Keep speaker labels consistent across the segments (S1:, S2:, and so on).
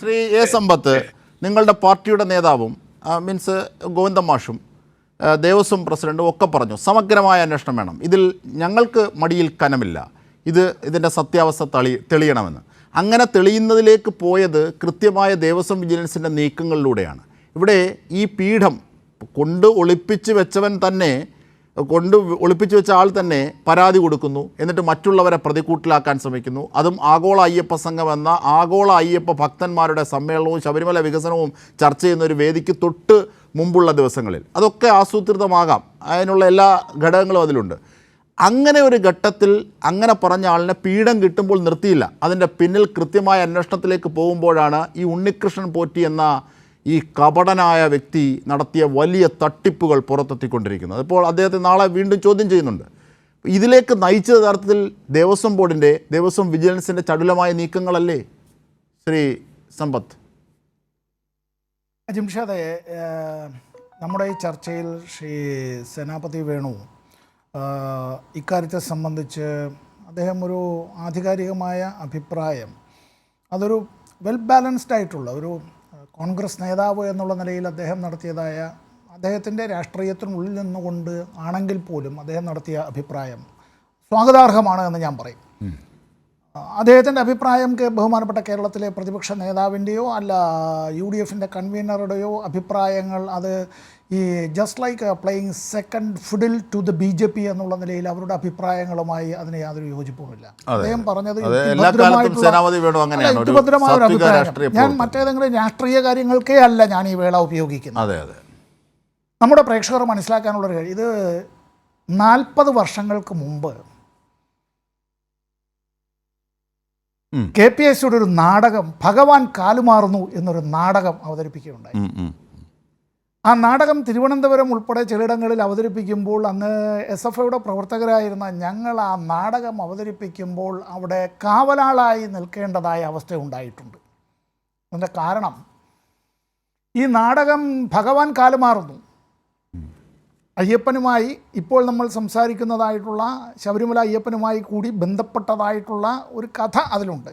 S1: Shri A സമ്പത്ത് നിങ്ങളുടെ പാർട്ടിയുടെ നേതാവും മീൻസ് ഗോവിന്ദ മാഷും ദേവസ്വം പ്രസിഡന്റും ഒക്കെ പറഞ്ഞു. സമഗ്രമായ അന്വേഷണം വേണം. ഇതിൽ ഞങ്ങൾക്ക് മടിയിൽ കനമില്ല. ഇത് ഇതിന്റെ സത്യാവസ്ഥ തെളി തെളിയണമെന്ന്. അങ്ങനെ തെളിയുന്നതിലേക്ക് പോയത് കൃത്യമായ ദേവസ്വം വിജിലൻസിന്റെ നീക്കങ്ങളിലൂടെയാണ്. ഇവിടെ ഈ പീഠം കൊണ്ട് ഒളിപ്പിച്ച് വെച്ചവൻ തന്നെ കൊണ്ട് ഒളിപ്പിച്ചു വെച്ച ആൾ തന്നെ പരാതി കൊടുക്കുന്നു. എന്നിട്ട് മറ്റുള്ളവരെ പ്രതിക്കൂട്ടിലാക്കാൻ ശ്രമിക്കുന്നു. അതും ആഗോള അയ്യപ്പ സംഘം എന്ന ആഗോള അയ്യപ്പ ഭക്തന്മാരുടെ സമ്മേളനവും ശബരിമല വികസനവും ചർച്ച ചെയ്യുന്ന ഒരു വേദിക്ക് തൊട്ട് മുമ്പുള്ള ദിവസങ്ങളിൽ. അതൊക്കെ ആസൂത്രിതമാകാം. അതിനുള്ള എല്ലാ ഘടകങ്ങളും അതിലുണ്ട്. അങ്ങനെ ഒരു ഘട്ടത്തിൽ അങ്ങനെ പറഞ്ഞ ആളിനെ പീഡം കിട്ടുമ്പോൾ നിർത്തിയില്ല. അതിന്റെ പിന്നിൽ കൃത്യമായ അന്വേഷണത്തിലേക്ക് പോകുമ്പോഴാണ് ഈ ഉണ്ണികൃഷ്ണൻ പോറ്റി എന്ന ഈ കപടനായ വ്യക്തി നടത്തിയ വലിയ തട്ടിപ്പുകൾ പുറത്തെത്തിക്കൊണ്ടിരിക്കുന്നത്. ഇപ്പോൾ അദ്ദേഹത്തെ നാളെ വീണ്ടും ചോദ്യം ചെയ്യുന്നുണ്ട്. ഇതിലേക്ക് നയിച്ച യഥാർത്ഥത്തിൽ ദേവസ്വം ബോർഡിന്റെ ദേവസ്വം വിജിലൻസിന്റെ ചടുലമായ നീക്കങ്ങളല്ലേ ശ്രീ സമ്പത്ത്?
S2: ജിംഷാദെ നമ്മുടെ ഈ ചർച്ചയിൽ ശ്രീ സേനാപതി വേണു ഇക്കാര്യത്തെ സംബന്ധിച്ച് അദ്ദേഹം ഒരു ആധികാരികമായ അഭിപ്രായം അതൊരു വെൽ ബാലൻസ്ഡ് ആയിട്ടുള്ള ഒരു കോൺഗ്രസ് നേതാവ് എന്നുള്ള നിലയിൽ അദ്ദേഹം നടത്തിയതായ അദ്ദേഹത്തിന്റെ രാഷ്ട്രീയത്തിനുള്ളിൽ നിന്നുകൊണ്ട് ആണെങ്കിൽ പോലും അദ്ദേഹം നടത്തിയ അഭിപ്രായം സ്വാഗതാർഹമാണ് എന്ന് ഞാൻ പറയും. അദ്ദേഹത്തിന്റെ അഭിപ്രായം ബഹുമാനപ്പെട്ട കേരളത്തിലെ പ്രതിപക്ഷ നേതാവിന്റെയോ അല്ല യു ഡി എഫിന്റെ കൺവീനറുടെയോ അഭിപ്രായങ്ങൾ അത് ഈ just like playing second fiddle to the B J P എന്നുള്ള നിലയിൽ അവരുടെ അഭിപ്രായങ്ങളുമായി അതിന് യാതൊരു യോജിപ്പുമില്ല അദ്ദേഹം പറഞ്ഞത്
S1: അങ്ങനെയാണ്. ഒരു
S2: ഒരു അഭിപ്രായം. ഞാൻ. മറ്റേതെങ്കിലും രാഷ്ട്രീയ കാര്യങ്ങൾക്കേ അല്ല ഞാൻ ഈ വേള ഉപയോഗിക്കുന്നത് നമ്മുടെ പ്രേക്ഷകർ മനസ്സിലാക്കാനുള്ളൊരു കാര്യം ഇത് നാൽപ്പത് വർഷങ്ങൾക്ക് മുമ്പ്. കെ പി എസ് സിയുടെ ഒരു നാടകം ഭഗവാൻ കാലുമാറുന്നു എന്നൊരു നാടകം അവതരിപ്പിക്കുകയുണ്ടായി. ആ നാടകം തിരുവനന്തപുരം ഉൾപ്പെടെ ചിലയിടങ്ങളിൽ അവതരിപ്പിക്കുമ്പോൾ അന്ന് എസ് എഫ് ഐയുടെ പ്രവർത്തകരായിരുന്ന ഞങ്ങൾ ആ നാടകം അവതരിപ്പിക്കുമ്പോൾ അവിടെ കാവലാളായി നിൽക്കേണ്ടതായ അവസ്ഥ ഉണ്ടായിട്ടുണ്ട്. അതിന്റെ കാരണം ഈ നാടകം ഭഗവാൻ കാലുമാറുന്നു. അയ്യപ്പനുമായി ഇപ്പോൾ നമ്മൾ സംസാരിക്കുന്നതായിട്ടുള്ള ശബരിമല അയ്യപ്പനുമായി കൂടി ബന്ധപ്പെട്ടതായിട്ടുള്ള ഒരു കഥ അതിലുണ്ട്.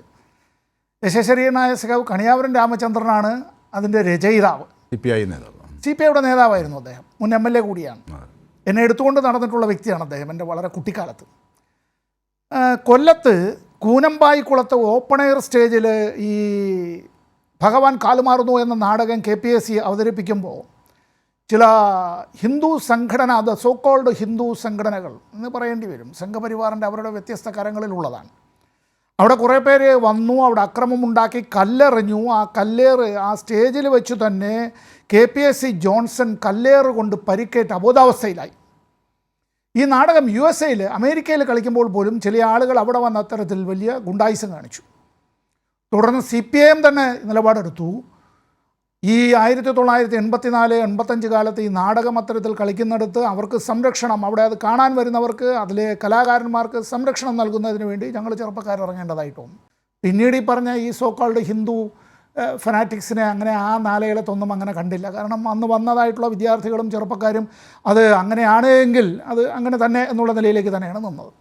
S2: യശശരീരനായ സഖാവ് കണിയാവരൻ രാമചന്ദ്രനാണ് അതിന്റെ രചയിതാവ്.
S1: സി പി ഐ നേതാവ്.
S2: സി പി ഐയുടെ നേതാവായിരുന്നു അദ്ദേഹം. മുൻ എം എൽ എ കൂടിയാണ്. എന്നെ എടുത്തുകൊണ്ട് നടന്നിട്ടുള്ള വ്യക്തിയാണ് അദ്ദേഹം എന്റെ വളരെ കുട്ടിക്കാലത്ത്. കൊല്ലത്ത് കൂനമ്പായിക്കുളത്ത് ഓപ്പൺ എയർ സ്റ്റേജിൽ ഈ ഭഗവാൻ കാലുമാറുന്നു എന്ന നാടകം കെ പി എസ് സി അവതരിപ്പിക്കുമ്പോൾ ചില ഹിന്ദു സംഘടന അത് സോക്കോൾഡ് ഹിന്ദു സംഘടനകൾ എന്ന് പറയേണ്ടി വരും. സംഘപരിവാറിന്റെ അവരുടെ വ്യത്യസ്ത കരങ്ങളിലുള്ളതാണ്. അവിടെ കുറേ പേര് വന്നു അവിടെ അക്രമമുണ്ടാക്കി കല്ലെറിഞ്ഞു. ആ കല്ലേറ് ആ സ്റ്റേജിൽ വെച്ച് തന്നെ K P S C Johnson കല്ലേറ് കൊണ്ട് പരിക്കേറ്റ് അബോധാവസ്ഥയിലായി. ഈ നാടകം യു എസ് എയിൽ അമേരിക്കയിൽ കളിക്കുമ്പോൾ പോലും ചില ആളുകൾ അവിടെ വന്ന അത്തരത്തിൽ വലിയ ഗുണ്ടായിസം കാണിച്ചു. തുടർന്ന് സി പി ഐ എം തന്നെ നിലപാടെടുത്തു. ഈ ആയിരത്തി തൊള്ളായിരത്തി എൺപത്തിനാല് എൺപത്തഞ്ച് കാലത്ത് ഈ നാടകം അത്തരത്തിൽ കളിക്കുന്നിടത്ത് അവർക്ക് സംരക്ഷണം അവിടെ അത് കാണാൻ വരുന്നവർക്ക് അതിലെ കലാകാരന്മാർക്ക് സംരക്ഷണം നൽകുന്നതിന് വേണ്ടി ഞങ്ങൾ ചെറുപ്പക്കാർ ഇറങ്ങേണ്ടതായിട്ട് പിന്നീട് ഈ പറഞ്ഞ ഈ സോക്കാൾഡ് ഹിന്ദു ഫനാറ്റിക്സിനെ അങ്ങനെ ആ നാലയിലത്തൊന്നും അങ്ങനെ കണ്ടില്ല. കാരണം അന്ന് വന്നതായിട്ടുള്ള വിദ്യാർത്ഥികളും ചെറുപ്പക്കാരും അത് അങ്ങനെയാണ് എങ്കിൽ അത് അങ്ങനെ തന്നെ എന്നുള്ള നിലയിലേക്ക് തന്നെയാണ് നിന്നത്.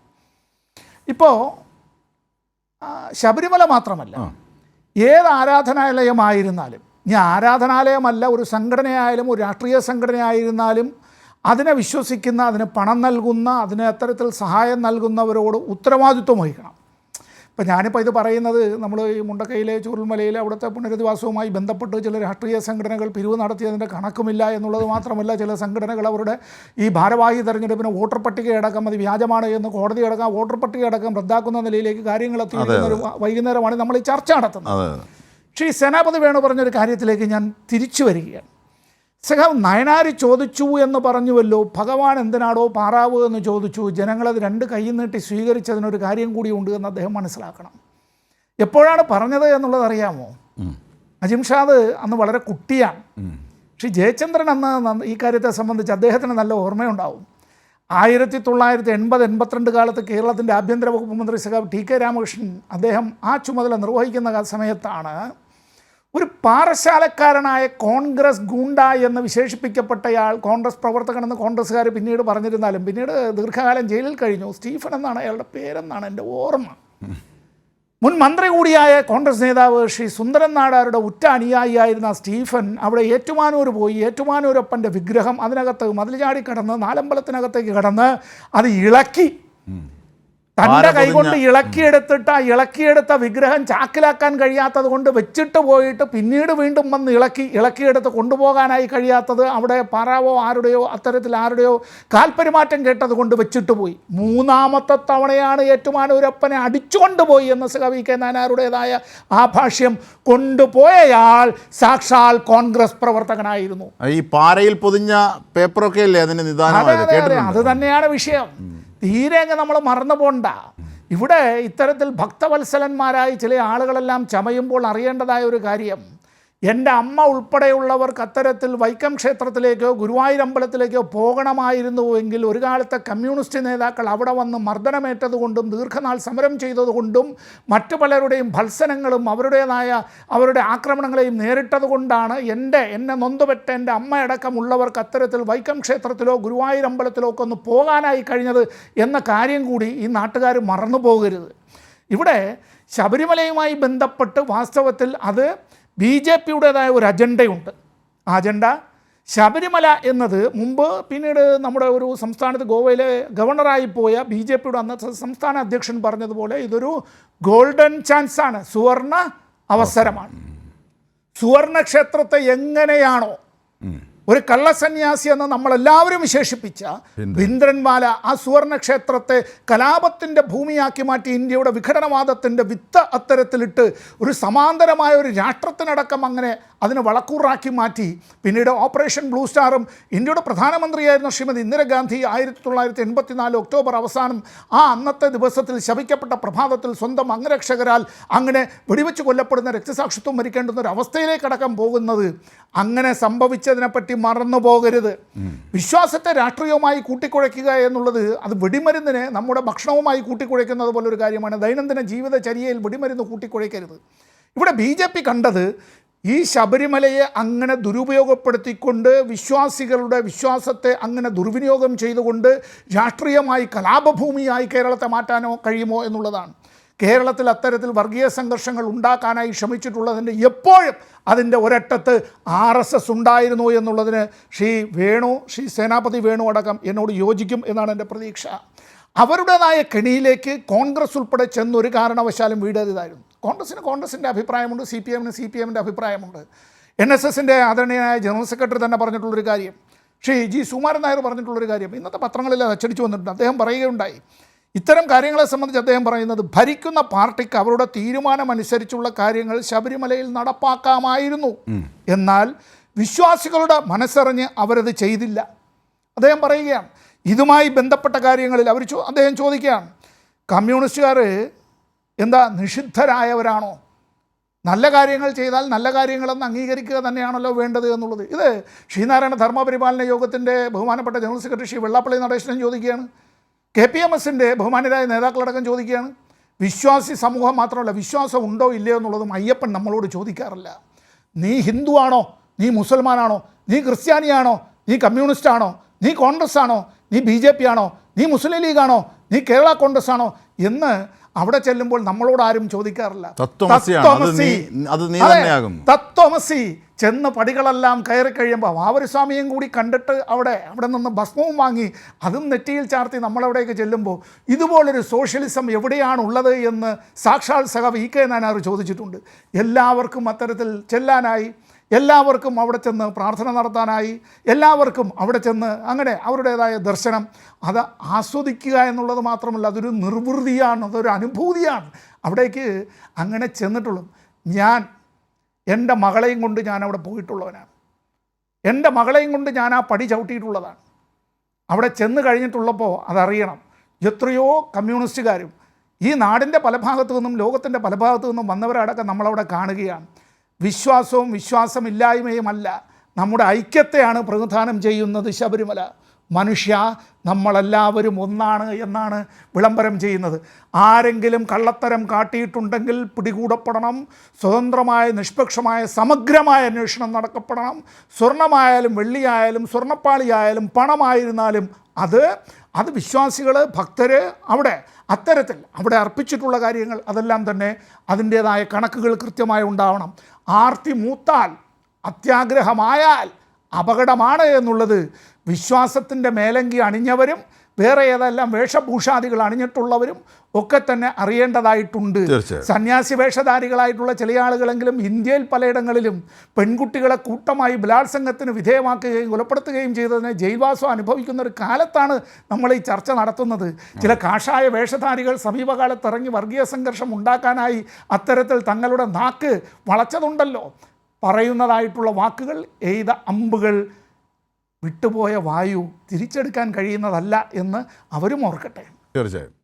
S2: ഇപ്പോൾ ശബരിമല മാത്രമല്ല ഏത് ആരാധനാലയമായിരുന്നാലും ഇനി ആരാധനാലയമല്ല ഒരു സംഘടനയായാലും ഒരു രാഷ്ട്രീയ സംഘടനയായിരുന്നാലും അതിനെ വിശ്വസിക്കുന്ന അതിന് പണം നൽകുന്ന അതിന് അത്തരത്തിൽ സഹായം നൽകുന്നവരോട് ഉത്തരവാദിത്വം വഹിക്കണം. ഇപ്പം ഞാനിപ്പോൾ ഇത് പറയുന്നത് നമ്മൾ ഈ മുണ്ടക്കയിലെ ചുരുൾമലയിലെ അവിടുത്തെ പുനരധിവാസവുമായി ബന്ധപ്പെട്ട് ചില രാഷ്ട്രീയ സംഘടനകൾ പിരിവ് നടത്തിയതിന്റെ കണക്കുമില്ല എന്നുള്ളത് മാത്രമല്ല ചില സംഘടനകൾ അവരുടെ ഈ ഭാരവാഹി തെരഞ്ഞെടുപ്പിന് വോട്ടർ പട്ടികയടക്കം അത് വ്യാജമാണ് എന്ന് കോടതി അടക്കം വോട്ടർ പട്ടികയടക്കം റദ്ദാക്കുന്ന നിലയിലേക്ക് കാര്യങ്ങൾ എത്തിയിരിക്കുന്ന ഒരു വൈകുന്നേരമാണ് നമ്മൾ ഈ ചർച്ച നടത്തുന്നത്. ഈ സേനാപതി വേണു പറഞ്ഞൊരു കാര്യത്തിലേക്ക് ഞാൻ തിരിച്ചു വരികയാണ്. സഖാവ് നയനാരി ചോദിച്ചു എന്ന് പറഞ്ഞുവല്ലോ ഭഗവാൻ എന്തിനാടോ പാറാവ് എന്ന് ചോദിച്ചു ജനങ്ങളത് രണ്ട് കൈ നീട്ടി സ്വീകരിച്ചതിനൊരു കാര്യം കൂടി ഉണ്ട് എന്ന് അദ്ദേഹം മനസ്സിലാക്കണം. എപ്പോഴാണ് പറഞ്ഞത് എന്നുള്ളത് അറിയാമോ? അജിംഷാദ് അന്ന് വളരെ കുട്ടിയാണ്. പക്ഷേ ജയചന്ദ്രൻ അന്ന് ഈ കാര്യത്തെ സംബന്ധിച്ച് അദ്ദേഹത്തിന് നല്ല ഓർമ്മയുണ്ടാവും. ആയിരത്തി തൊള്ളായിരത്തി എൺപത് എൺപത്തിരണ്ട് കാലത്ത് കേരളത്തിന്റെ ആഭ്യന്തര വകുപ്പ് മന്ത്രി സഖാവ് ടി കെ രാമകൃഷ്ണൻ അദ്ദേഹം ആ ചുമതല നിർവഹിക്കുന്ന സമയത്താണ് ഒരു പാറശാലക്കാരനായ കോൺഗ്രസ് ഗൂണ്ട എന്ന് വിശേഷിപ്പിക്കപ്പെട്ടയാൾ കോൺഗ്രസ് പ്രവർത്തകനെന്ന് കോൺഗ്രസ്സുകാർ പിന്നീട് പറഞ്ഞിരുന്നാലും പിന്നീട് ദീർഘകാലം ജയിലിൽ കഴിഞ്ഞു. സ്റ്റീഫൻ എന്നാണ് അയാളുടെ പേരെന്നാണ് എന്റെ ഓർമ്മ. മുൻ മന്ത്രി കൂടിയായ കോൺഗ്രസ് നേതാവ് ശ്രീ സുന്ദരൻ നാടാരുടെ ഉറ്റ അനുയായിയായിരുന്ന സ്റ്റീഫൻ അവിടെ ഏറ്റുമാനൂർ പോയി. ഏറ്റുമാനൂരപ്പന്റെ വിഗ്രഹം അതിനകത്ത് മതിൽ ചാടി കടന്ന് നാലമ്പലത്തിനകത്തേക്ക് കടന്ന് അത് ഇളക്കി.
S1: തന്റെ
S2: കൈകൊണ്ട് ഇളക്കിയെടുത്തിട്ട് ആ ഇളക്കിയെടുത്ത വിഗ്രഹം ചാക്കിലാക്കാൻ കഴിയാത്തത് കൊണ്ട് വെച്ചിട്ട് പോയിട്ട് പിന്നീട് വീണ്ടും വന്ന് ഇളക്കി ഇളക്കിയെടുത്ത് കൊണ്ടുപോകാനായി കഴിയാത്തത് അവിടെ പാറാവോ ആരുടെയോ അത്തരത്തിൽ ആരുടെയോ കാൽപെരുമാറ്റം കേട്ടത് കൊണ്ട് വെച്ചിട്ട് പോയി. മൂന്നാമത്തെ തവണയാണ് ഏറ്റുമാനൂരപ്പനെ അടിച്ചുകൊണ്ടുപോയി എന്ന് സഹവി കെ നാനാരുടേതായ ആ ഭാഷ്യം കൊണ്ടുപോയയാൾ സാക്ഷാൽ കോൺഗ്രസ് പ്രവർത്തകനായിരുന്നു.
S1: ഈ പാറയിൽ പൊതിഞ്ഞ പേപ്പറൊക്കെ അല്ലേ അതിന്
S2: അതെ
S1: നിദാനമായത്?
S2: അത് തന്നെയാണ് വിഷയം. തീരെ അങ്ങ് നമ്മൾ മറന്നു പോണ്ട. ഇവിടെ ഇത്തരത്തിൽ ഭക്തവത്സലന്മാരായി ചില ആളുകളെല്ലാം ചമയുമ്പോൾ അറിയേണ്ടതായ ഒരു കാര്യം എന്റെ അമ്മ ഉൾപ്പെടെയുള്ളവർക്ക് അത്തരത്തിൽ വൈക്കം ക്ഷേത്രത്തിലേക്കോ ഗുരുവായൂരമ്പലത്തിലേക്കോ പോകണമായിരുന്നുവെങ്കിൽ ഒരു കാലത്തെ കമ്മ്യൂണിസ്റ്റ് നേതാക്കൾ അവിടെ വന്ന് മർദ്ദനമേറ്റതുകൊണ്ടും ദീർഘനാൾ സമരം ചെയ്തതുകൊണ്ടും മറ്റു പലരുടെയും ഭത്സനങ്ങളും അവരുടേതായ അവരുടെ ആക്രമണങ്ങളെയും നേരിട്ടതുകൊണ്ടാണ് എന്റെ എന്നെ നൊന്തുപെറ്റ എന്റെ അമ്മയടക്കമുള്ളവർക്ക് അത്തരത്തിൽ വൈക്കം ക്ഷേത്രത്തിലോ ഗുരുവായൂരമ്പലത്തിലോ ഒക്കെ ഒന്ന് പോകാനായി കഴിഞ്ഞത് എന്ന കാര്യം കൂടി ഈ നാട്ടുകാർ മറന്നു പോകരുത് ഇവിടെ ശബരിമലയുമായി ബന്ധപ്പെട്ട് വാസ്തവത്തിൽ അത് ബി ജെ പിയുടേതായ ഒരു അജണ്ടയുണ്ട്. ആ അജണ്ട ശബരിമല എന്നത് മുമ്പ് പിന്നീട് നമ്മുടെ ഒരു സംസ്ഥാനത്ത് ഗോവയിലെ ഗവർണറായി പോയ ബി ജെ പിയുടെ അന്നത്തെ സംസ്ഥാന അധ്യക്ഷൻ പറഞ്ഞതുപോലെ ഇതൊരു ഗോൾഡൻ ചാൻസ് ആണ് സുവർണ അവസരമാണ്. സുവർണ ക്ഷേത്രത്തെ എങ്ങനെയാണോ ഒരു കള്ളസന്യാസി എന്ന് നമ്മളെല്ലാവരും വിശേഷിപ്പിച്ച ബിന്ദ്രൻവാല ആ സുവർണ ക്ഷേത്രത്തെ കലാപത്തിന്റെ ഭൂമിയാക്കി മാറ്റി ഇന്ത്യയുടെ വിഘടനവാദത്തിന്റെ വിത്ത് അത്തരത്തിലിട്ട് ഒരു സമാന്തരമായ ഒരു രാഷ്ട്രത്തിനടക്കം അങ്ങനെ അതിന് വളക്കൂറാക്കി മാറ്റി. പിന്നീട് ഓപ്പറേഷൻ ബ്ലൂ സ്റ്റാറും ഇന്ത്യയുടെ പ്രധാനമന്ത്രിയായിരുന്ന ശ്രീമതി ഇന്ദിരാഗാന്ധി ആയിരത്തി തൊള്ളായിരത്തി എൺപത്തിനാല് ഒക്ടോബർ അവസാനം ആ അന്നത്തെ ദിവസത്തിൽ ശപിക്കപ്പെട്ട പ്രഭാതത്തിൽ സ്വന്തം അംഗരക്ഷകരാൽ അങ്ങനെ വെടിവെച്ച് കൊല്ലപ്പെടുന്ന രക്തസാക്ഷിത്വം മരിക്കേണ്ടുന്ന ഒരു അവസ്ഥയിലേക്ക് അടക്കം പോകുന്നത്. അങ്ങനെ സംഭവിച്ചതിനെപ്പറ്റി മറന്നു പോകരുത്. വിശ്വാസത്തെ രാഷ്ട്രീയവുമായി കൂട്ടിക്കുഴയ്ക്കുക എന്നുള്ളത് അത് വെടിമരുന്നിനെ നമ്മുടെ ഭക്ഷണവുമായി കൂട്ടിക്കുഴയ്ക്കുന്നത് പോലൊരു കാര്യമാണ്. ദൈനംദിന ജീവിതചര്യയിൽ വെടിമരുന്ന് കൂട്ടിക്കുഴയ്ക്കരുത്. ഇവിടെ ബി ജെ പി കണ്ടത് ഈ ശബരിമലയെ അങ്ങനെ ദുരുപയോഗപ്പെടുത്തിക്കൊണ്ട് വിശ്വാസികളുടെ വിശ്വാസത്തെ അങ്ങനെ ദുർവിനിയോഗം ചെയ്തുകൊണ്ട് രാഷ്ട്രീയമായി കലാപഭൂമിയായി കേരളത്തെ മാറ്റാനോ കഴിയുമോ എന്നുള്ളതാണ്. കേരളത്തിൽ അത്തരത്തിൽ വർഗീയ സംഘർഷങ്ങൾ ഉണ്ടാക്കാനായി ശ്രമിച്ചിട്ടുള്ളതിന്റെ എപ്പോഴും അതിന്റെ ഒരറ്റത്ത് ആർ എസ് എസ് ഉണ്ടായിരുന്നു എന്നുള്ളതിന് ശ്രീ വേണു ശ്രീ സേനാപതി വേണു അടക്കം എന്നോട് യോജിക്കും എന്നാണ് എന്റെ പ്രതീക്ഷ. അവരുടേതായ കെണിയിലേക്ക് കോൺഗ്രസ് ഉൾപ്പെടെ ചെന്നൊരു കാരണവശാലും വീടരുതായിരുന്നു. കോൺഗ്രസിന് കോൺഗ്രസിന്റെ അഭിപ്രായമുണ്ട് സി പി എമ്മിന് സി പി എമ്മിന്റെ അഭിപ്രായമുണ്ട്. എൻ എസ് എസിന്റെ ആദരണീയനായ ജനറൽ സെക്രട്ടറി തന്നെ പറഞ്ഞിട്ടുള്ളൊരു കാര്യം. ശ്രീ ജി സുകുമാരൻ നായർ പറഞ്ഞിട്ടുള്ളൊരു കാര്യം. ഇന്നത്തെ പത്രങ്ങളിൽ അത് അച്ചടിച്ചു വന്നിട്ടുണ്ട്. അദ്ദേഹം പറയുകയുണ്ടായി ഇത്തരം കാര്യങ്ങളെ സംബന്ധിച്ച് അദ്ദേഹം പറയുന്നത് ഭരിക്കുന്ന പാർട്ടിക്ക് അവരുടെ തീരുമാനമനുസരിച്ചുള്ള കാര്യങ്ങൾ ശബരിമലയിൽ നടപ്പാക്കാമായിരുന്നു. എന്നാൽ വിശ്വാസികളുടെ മനസ്സറിഞ്ഞ് അവരത് ചെയ്തില്ല. അദ്ദേഹം പറയുകയാണ് ഇതുമായി ബന്ധപ്പെട്ട കാര്യങ്ങളിൽ അവർ ചോ അദ്ദേഹം ചോദിക്കുകയാണ് കമ്മ്യൂണിസ്റ്റുകാർ എന്താ നിഷിദ്ധരായവരാണോ? നല്ല കാര്യങ്ങൾ ചെയ്താൽ നല്ല കാര്യങ്ങളെന്ന് അംഗീകരിക്കുക തന്നെയാണല്ലോ വേണ്ടത് എന്നുള്ളത്. ഇത് ശ്രീനാരായണ ധർമ്മപരിപാലന യോഗത്തിന്റെ ബഹുമാനപ്പെട്ട ജനറൽ സെക്രട്ടറി ശ്രീ വെള്ളാപ്പള്ളി നടേശനും ചോദിക്കുകയാണ്. കെ പി എം എസിന്റെ ബഹുമാനരായ നേതാക്കളടക്കം ചോദിക്കുകയാണ്. വിശ്വാസി സമൂഹം മാത്രമല്ല വിശ്വാസം ഉണ്ടോ ഇല്ലയോ എന്നുള്ളതും അയ്യപ്പൻ നമ്മളോട് ചോദിക്കാറില്ല. നീ ഹിന്ദു ആണോ? നീ മുസൽമാനാണോ? നീ ക്രിസ്ത്യാനിയാണോ? നീ കമ്മ്യൂണിസ്റ്റ് ആണോ? നീ കോൺഗ്രസ് ആണോ? നീ ബി ജെ പി ആണോ? നീ മുസ്ലിം ലീഗാണോ നീ കേരള കോൺഗ്രസ് ആണോ? എന്ന് അവിടെ ചെല്ലുമ്പോൾ നമ്മളോട് ആരും ചോദിക്കാറില്ല. തത്വമസി ചെന്ന് പടികളെല്ലാം കയറി കഴിയുമ്പോൾ വാവരസ്വാമിയും കൂടി കണ്ടിട്ട് അവിടെ അവിടെ നിന്ന് ഭസ്മവും വാങ്ങി അതും നെറ്റിയിൽ ചാർത്തി നമ്മളവിടേക്ക് ചെല്ലുമ്പോൾ ഇതുപോലൊരു സോഷ്യലിസം എവിടെയാണ് ഉള്ളത് എന്ന് സാക്ഷാൽ സഹ ഇ കെ നാനാർ ചോദിച്ചിട്ടുണ്ട്. എല്ലാവർക്കും അത്തരത്തിൽ ചെല്ലാനായി എല്ലാവർക്കും അവിടെ ചെന്ന് പ്രാർത്ഥന നടത്താനായി എല്ലാവർക്കും അവിടെ ചെന്ന് അങ്ങനെ അവരുടേതായ ദർശനം. അത് ആസ്വദിക്കുക എന്നുള്ളത് മാത്രമല്ല അതൊരു നിർവൃതിയാണ് അതൊരു അനുഭൂതിയാണ്. അവിടേക്ക് അങ്ങനെ ചെന്നിട്ടുള്ളൂ. ഞാൻ എന്റെ മകളെയും കൊണ്ട് ഞാൻ അവിടെ പോയിട്ടുള്ളവനാണ്. എന്റെ മകളെയും കൊണ്ട് ഞാൻ ആ പടി ചവിട്ടിയിട്ടുള്ളതാണ്. അവിടെ ചെന്ന് കഴിഞ്ഞിട്ടുള്ളപ്പോൾ അതറിയണം എത്രയോ കമ്മ്യൂണിസ്റ്റുകാരും ഈ നാടിന്റെ പല ഭാഗത്തു നിന്നും ലോകത്തിന്റെ പല ഭാഗത്തു നിന്നും വന്നവരടക്കം നമ്മളവിടെ കാണുകയാണ്. വിശ്വാസവും വിശ്വാസമില്ലായ്മയുമല്ല. നമ്മുടെ ഐക്യത്തെയാണ് പ്രതിദാനം ചെയ്യുന്നത് ശബരിമല. മനുഷ്യ നമ്മളെല്ലാവരും ഒന്നാണ് എന്നാണ് വിളംബരം ചെയ്യുന്നത്. ആരെങ്കിലും കള്ളത്തരം കാട്ടിയിട്ടുണ്ടെങ്കിൽ പിടികൂടപ്പെടണം. സ്വതന്ത്രമായ നിഷ്പക്ഷമായ സമഗ്രമായ അന്വേഷണം നടക്കപ്പെടണം. സ്വർണമായാലും വെള്ളിയായാലും സ്വർണപ്പാളിയായാലും പണമായിരുന്നാലും അത് അത് വിശ്വാസികൾ ഭക്തർ അവിടെ അത്തരത്തിൽ അവിടെ അർപ്പിച്ചിട്ടുള്ള കാര്യങ്ങൾ അതെല്ലാം തന്നെ അതിന്റേതായ കണക്കുകൾ കൃത്യമായി ഉണ്ടാവണം. ആർത്തി മൂത്താൽ അത്യാഗ്രഹമായാൽ അപകടമാണ് എന്നുള്ളത് വിശ്വാസത്തിന്റെ മേലങ്കി അണിഞ്ഞവരും വേറെ ഏതെല്ലാം വേഷഭൂഷാദികൾ അണിഞ്ഞിട്ടുള്ളവരും ഒക്കെ തന്നെ അറിയേണ്ടതായിട്ടുണ്ട്. സന്യാസി വേഷധാരികളായിട്ടുള്ള ചില ആളുകളെങ്കിലും ഇന്ത്യയിൽ പലയിടങ്ങളിലും പെൺകുട്ടികളെ കൂട്ടമായി ബലാത്സംഗത്തിന് വിധേയമാക്കുകയും കൊലപ്പെടുത്തുകയും ചെയ്തതിന് ജയിൽവാസം അനുഭവിക്കുന്ന ഒരു കാലത്താണ് നമ്മൾ ഈ ചർച്ച നടത്തുന്നത്. ചില കാഷായ വേഷധാരികൾ സമീപകാലത്ത് ഇറങ്ങി വർഗീയ സംഘർഷം ഉണ്ടാക്കാനായി അത്തരത്തിൽ തങ്ങളുടെ നാക്ക് വളച്ചതുണ്ടല്ലോ. പറയുന്നതായിട്ടുള്ള വാക്കുകൾ എയ്ത അമ്പുകൾ വിട്ടുപോയ വായു തിരിച്ചെടുക്കാൻ കഴിയുന്നതല്ല എന്ന് അവരും ഓർക്കട്ടെ.
S1: തീർച്ചയായും.